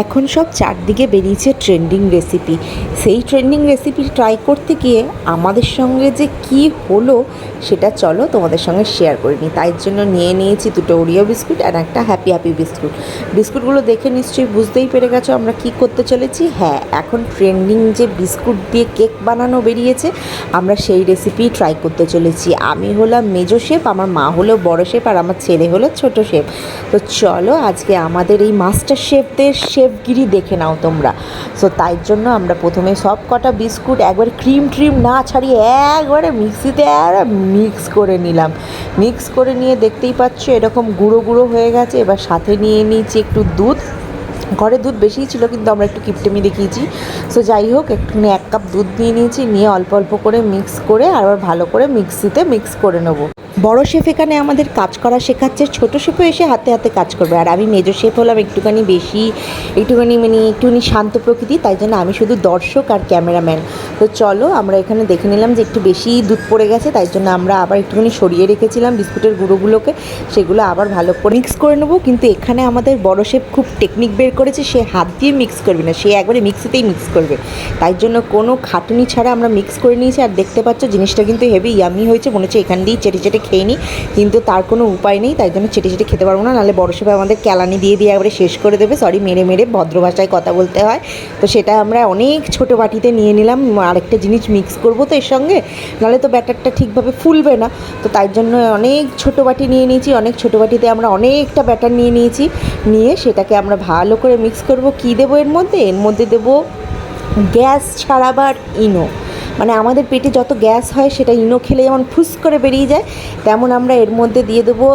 এখন সব চারদিকে বেরিয়েছে ট্রেন্ডিং রেসিপি সেই ট্রেন্ডিং রেসিপি ট্রাই করতে গিয়ে আমাদের সঙ্গে যে কি হলো, সেটা চলো তোমাদের সঙ্গে শেয়ার করে নিই। তাই জন্য নিয়ে নিয়েছি দুটো ওরিও বিস্কুট আর একটা হ্যাপি হ্যাপি বিস্কুট বিস্কুটগুলো দেখে নিশ্চয়ই বুঝতেই পেরে গেছো আমরা কি করতে চলেছি? হ্যাঁ এখন ট্রেন্ডিং যে বিস্কুট দিয়ে কেক বানানো বেরিয়েছে, আমরা সেই রেসিপি ট্রাই করতে চলেছি। আমি হলাম মেজো শেফ, আমার মা হলো বড় শেফ, আর আমার ছেলে হলো ছোট শেফ। তো চলো আজকে আমাদের এই মাস্টার শেফদের শেফগিরি দেখে নাও তোমরা। সো তাই জন্য আমরা প্রথমে সব কটা বিস্কুট, একবার ক্রিম ট্রিম না ছাড়িয়ে একবারে মিক্সিতে আর মিক্স করে নিলাম। মিক্স করে নিয়ে দেখতেই পাচ্ছ এরকম গুঁড়ো গুঁড়ো হয়ে গেছে। এবার সাথে নিয়ে নিয়েছি একটু দুধ। ঘরে দুধ বেশিই ছিল, কিন্তু আমরা একটু কিপটেমি দেখিয়েছি। সো যাই হোক, একটুখানি এক কাপ দুধ নিয়ে নিয়েছি। নিয়ে অল্প অল্প করে মিক্স করে আবার ভালো করে মিক্সিতে মিক্স করে নেব। বড় শেফ এখানে আমাদের কাজ করা শেখাচ্ছে, ছোট শেফও এসে হাতে হাতে কাজ করবে। আর আমি মেজো শেফ হলাম একটুখানি বেশি, একটুখানি মানে একটুখানি শান্ত প্রকৃতি, তাই জন্য আমি শুধু দর্শক আর ক্যামেরাম্যান। তো চলো, আমরা এখানে দেখে নিলাম যে একটু বেশি দুধ পড়ে গেছে, তাই জন্য আমরা আবার একটুখানি সরিয়ে রেখেছিলাম বিস্কুটের গুঁড়োগুলোকে, সেগুলো আবার ভালো করে মিক্স করে নেব। কিন্তু এখানে আমাদের বড় শেফ খুব টেকনিক বের করেছে, সে হাত দিয়ে মিক্স করবে না, সে একবারে মিক্সিতেই মিক্স করবে। তাই জন্য কোনো খাটুনি ছাড়া আমরা মিক্স করে নিয়েছি, আর দেখতে পাচ্ছ জিনিসটা কিন্তু হেভি ইয়ামি হয়েছে, মনে হচ্ছে এখান দিয়েই চেটে চেটে খেয়ে নিই কিন্তু তার কোনো উপায় নেই, তাই জন্য চেটে চেটে খেতে পারব না। নাহলে বড় শেফ আমাদের ক্যালানি দিয়ে দিয়ে একবারে শেষ করে দেবে। সরি মেরে মেরে ভদ্র ভাষায় কথা বলতে হয়। তো সেটা আমরা অনেক ছোট বাটিতে নিয়ে নিলাম। আরেকটা জিনিস মিক্স করব তো এর সঙ্গে। নাহলে তো ব্যাটারটা ঠিকভাবে ফুলবে না। তো তার জন্য অনেক ছোট বাটি নিয়ে নিয়েছি। অনেক ছোট বাটিতে আমরা অনেকটা ব্যাটার নিয়ে নিয়েছি। নিয়ে সেটাকে আমরা ভালো করে মিক্স করব। কী দেবো এর মধ্যে? এর মধ্যে দেবো গ্যাস ছাড়াবার ইনো। মানে আমাদের পেটে যত গ্যাস হয় সেটা ইনো খেলে যেমন ফুস করে বেরিয়ে যায়, তেমন আমরা এর মধ্যে দিয়ে দেবো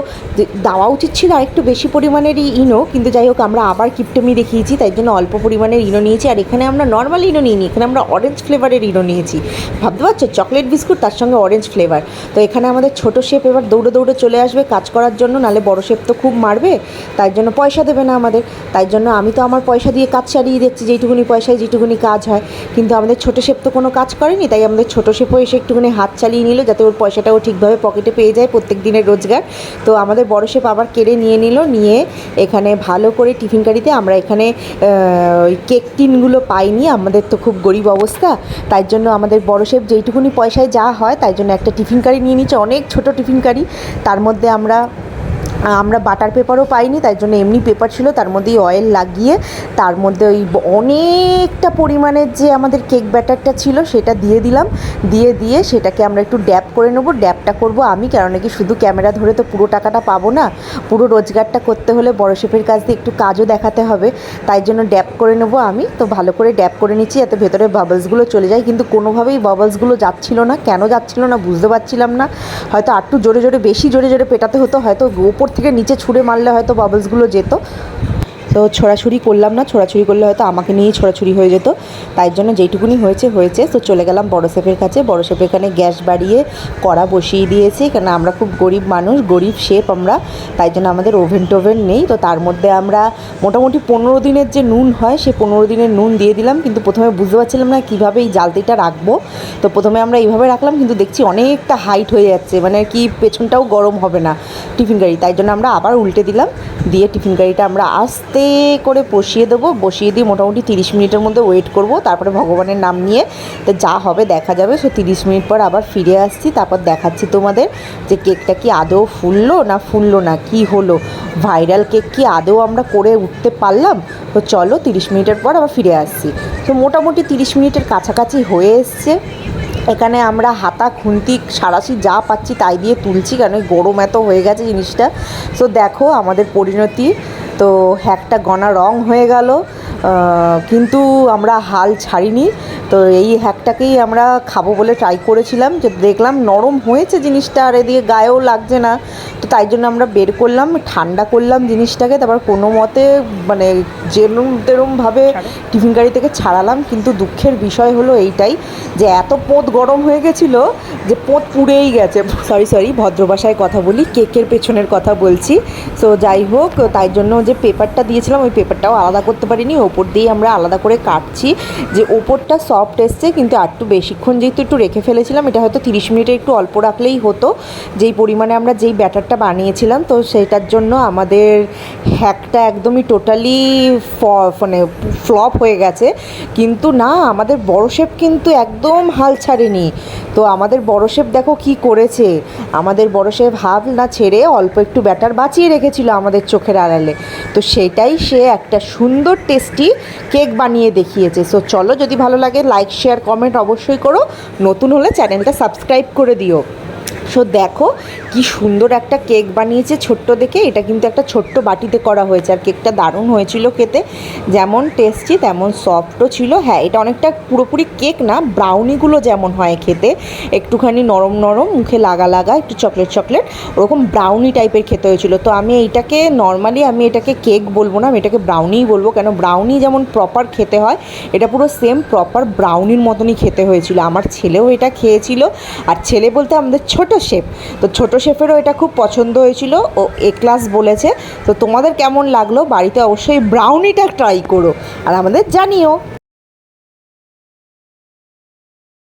দেওয়া উচিত ছিল আরেকটু বেশি পরিমাণেরই ইনো, কিন্তু যাই হোক আমরা আবার কিপটেমি দেখিয়েছি, তাই জন্য অল্প পরিমাণের ইনো নিয়েছি। আর এখানে আমরা নর্মাল ইনো নিইনি, এখানে আমরা অরেঞ্জ ফ্লেভারের ইনো নিয়েছি। ভাবতে পারছ? চকলেট বিস্কুট তার সঙ্গে অরেঞ্জ ফ্লেভার তো এখানে আমাদের ছোট শেপ এবার দৌড়ে দৌড়ে চলে আসবে কাজ করার জন্য নালে বড় শেপ তো খুব মারবে, তাই জন্য পয়সা দেবে না আমাদের। তাই জন্য আমি তো আমার পয়সা দিয়ে কাজ চালিয়ে দিচ্ছি, যেইটুকুনি পয়সায় যেটুকুনি কাজ হয়, কিন্তু আমাদের ছোট শেপ তো কোনো কাজ করেনি তাই আমাদের ছোটো শেপও এসে একটুখানি হাত চালিয়ে নিল যাতে ওর পয়সাটাও ঠিকভাবে পকেটে পেয়ে যায় প্রত্যেক দিনের রোজগার। তো আমাদের বড় শেপ আবার কেড়ে নিয়ে নিল, নিয়ে এখানে ভালো করে টিফিন কারিতে আমরা এখানে ওই কেক টিনগুলো পাইনি, আমাদের তো খুব গরিব অবস্থা। তাই জন্য আমাদের বড় শেপ যেইটুকুনি পয়সায় যা হয়, তাই জন্য একটা টিফিন কারি নিয়ে নিচ্ছে, অনেক ছোট টিফিন কারি। তার মধ্যে আমরা আমরা বাটার পেপারও পাইনি, তাই জন্য এমনি পেপার ছিল, তার মধ্যেই অয়েল লাগিয়ে, তার মধ্যে ওই অনেকটা পরিমাণের যে আমাদের কেক ব্যাটারটা ছিল, সেটা দিয়ে দিলাম। দিয়ে দিয়ে সেটাকে আমরা একটু ড্যাপ করে নেব। ড্যাপটা করব আমি কারণ কি শুধু ক্যামেরা ধরে তো পুরো টাকাটা পাবো না, পুরো রোজগারটা করতে হলে বড় শেফের কাছ দিয়ে একটু কাজও দেখাতে হবে, তাই জন্য ড্যাপ করে নেব আমি। তো ভালো করে ড্যাপ করে নিচ্ছি, যাতে ভেতরে বাবলসগুলো চলে যায়। কিন্তু কোনোভাবেই বাবলসগুলো যাচ্ছিল না। কেন যাচ্ছিল না বুঝতে পারছিলাম না। হয়তো আরটু জোরে জোরে, বেশি জোরে জোরে পেটাতে হতো, হয়তো ওপর থেকে নিচে ছুঁড়ে মারলে হয়তো বাবলসগুলো যেত। তো ছোড়াছুড়ি করলাম না, ছোড়াছুড়ি করলে হয়তো আমাকে নিয়েই ছোড়াছুড়ি হয়ে যেত। তাই জন্য যেইটুকুনি হয়েছে হয়েছে। তো চলে গেলাম বড় শেফের কাছে। বড় শেফ এখানে গ্যাস বাড়িয়ে কড়া বসিয়ে দিয়েছে। কারণ আমরা খুব গরিব মানুষ, গরিব শেপ আমরা। তাই জন্য আমাদের ওভেন টোভেন নেই। তো তার মধ্যে আমরা মোটামুটি পনেরো দিনের যে নুন হয়, সে পনেরো দিনের নুন দিয়ে দিলাম। কিন্তু প্রথমে বুঝতে পারছিলাম না কীভাবে এই জালতিটা রাখব। তো প্রথমে আমরা এইভাবে রাখলাম, কিন্তু দেখছি অনেকটা হাইট হয়ে যাচ্ছে। মানে কি পেছনটাও গরম হবে না টিফিন গাড়ি। তাই জন্য আমরা আবার উল্টে দিলাম। দিয়ে টিফিন গাড়িটা আমরা আস্তে করে বসিয়ে দেবো। বসিয়ে দিয়ে মোটামুটি তিরিশ মিনিটের মধ্যে ওয়েট করব। তারপরে ভগবানের নাম নিয়ে তো যা হবে দেখা যাবে। সো তিরিশ মিনিট পর আবার ফিরে আসছি। তারপর দেখাচ্ছি তোমাদের যে কেকটা কি আদৌ ফুললো না ফুললো না, কি হলো? ভাইরাল কেক কি আদৌ আমরা করে উঠতে পারলাম? তো চলো তিরিশ মিনিটের পর আবার ফিরে আসছি। তো মোটামুটি তিরিশ মিনিটের কাছাকাছি হয়ে এসছে। এখানে আমরা হাতা, খুন্তি, সারাশি যা পাচ্ছি তাই দিয়ে তুলছি কারণ গরম এত হয়ে গেছে জিনিসটা। সো দেখো আমাদের পরিণতি। তো একটা গনা রং হয়ে গেল কিন্তু আমরা হাল ছাড়িনি। তো এই হ্যাকটাকেই আমরা খাব বলে ট্রাই করেছিলাম, যে দেখলাম নরম হয়েছে জিনিসটা, আর এদিকে গায়েও লাগছে না। তাই জন্য আমরা বের করলাম ঠান্ডা করলাম জিনিসটাকে তারপর কোনো মতে মানে যেরম তেরমভাবে টিফিন গাড়ি থেকে ছাড়ালাম কিন্তু দুঃখের বিষয় হলো এইটাই যে এত পোঁত গরম হয়ে গেছিল যে পোঁত পুড়েই গেছে। সরি সরি ভদ্র ভাষায় কথা বলি কেকের পেছনের কথা বলছি। সো যাই হোক তাই জন্য যে পেপারটা দিয়েছিলাম ওই পেপারটাও আলাদা করতে পারিনি। ওপর দিয়ে আমরা আলাদা করে কাটছি। যে ওপরটা সফট এসছে কিন্তু আর একটু বেশিক্ষণ যেহেতু একটু রেখে ফেলেছিলাম এটা হয়তো তিরিশ মিনিটে একটু অল্প রাখলেই হতো। যেই পরিমাণে আমরা যেই ব্যাটারটা বানিয়েছিলাম, তো সেটার জন্য আমাদের হ্যাকটা একদমই টোটালি মানে ফ্লপ হয়ে গেছে। কিন্তু না, আমাদের বড় শেফ কিন্তু একদম হাল ছাড়েনি। তো আমাদের বড় শেফ দেখো কি করেছে। আমাদের বড় শেফ হাল না ছেড়ে অল্প একটু ব্যাটার বাঁচিয়ে রেখেছিল আমাদের চোখের আড়ালে। তো সেটাই সে একটা সুন্দর টেস্টি কেক বানিয়ে দেখিয়েছে। সো চলো, যদি ভালো লাগে লাইক শেয়ার কমেন্ট অবশ্যই করো। নতুন হলে চ্যানেলটা সাবস্ক্রাইব করে দিও। সো দেখো কি সুন্দর একটা কেক বানিয়েছে ছোট্ট দেখে। এটা কিন্তু একটা ছোট্ট বাটিতে করা হয়েছে আর কেকটা দারুণ হয়েছিল খেতে। যেমন টেস্টি তেমন সফটও ছিল। হ্যাঁ এটা অনেকটা পুরোপুরি কেক না ব্রাউনিগুলো যেমন হয় খেতে। একটুখানি নরম নরম, মুখে লাগা লাগা, একটু চকলেট চকলেট ওরকম ব্রাউনি টাইপের খেতে হয়েছিল। তো আমি এইটাকে নর্মালি আমি এটাকে কেক বলব না, আমি এটাকে ব্রাউনিই বলব। কেন ব্রাউনি যেমন প্রপার খেতে হয়, এটা পুরো সেম প্রপার ব্রাউনির মতনই খেতে হয়েছিল। আমার ছেলেও এটা খেয়েছিল। আর ছেলে বলতে আমাদের ছোট শেফ। তো ছোট শেফেরও এটা খুব পছন্দ হয়েছিল ও এ ক্লাস বলেছে। তো তোমাদের কেমন লাগল? বাড়িতে অবশ্যই ব্রাউনিটা ট্রাই করো। আর আমাদের জানিও।